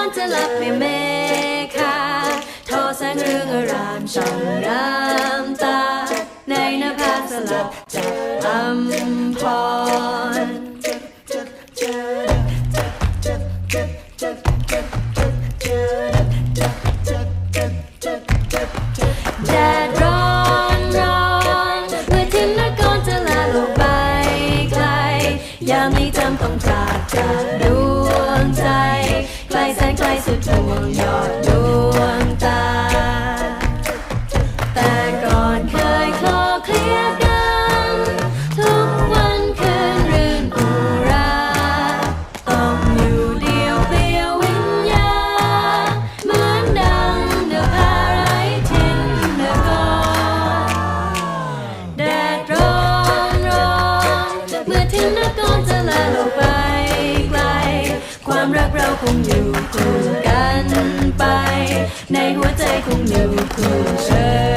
อนจะหลับไม่เมฆาทอแสงเรืองอรามช่องรามตา ในนภาสลับจากำพรแดดร้อนร้อนเมื่อถึงนครจะลาลกไไกลยามนี้จำต้องจากจากดวงใจ ลแสนไกลสุดดวงยอดดวงตา แต่ก่อนเคยคลอเคลียกัน ทุกวันคืนรื่นอุรา ต้องอยู่เดียวเปลี่ยววิญญา เหมือนดังเดือพาไรทินเดกอนแดดร้อนร้อนเมื่อทินนกร ความรักเราคงอยู่คู่กันไป ในหัวใจคงอยู่คู่เธอ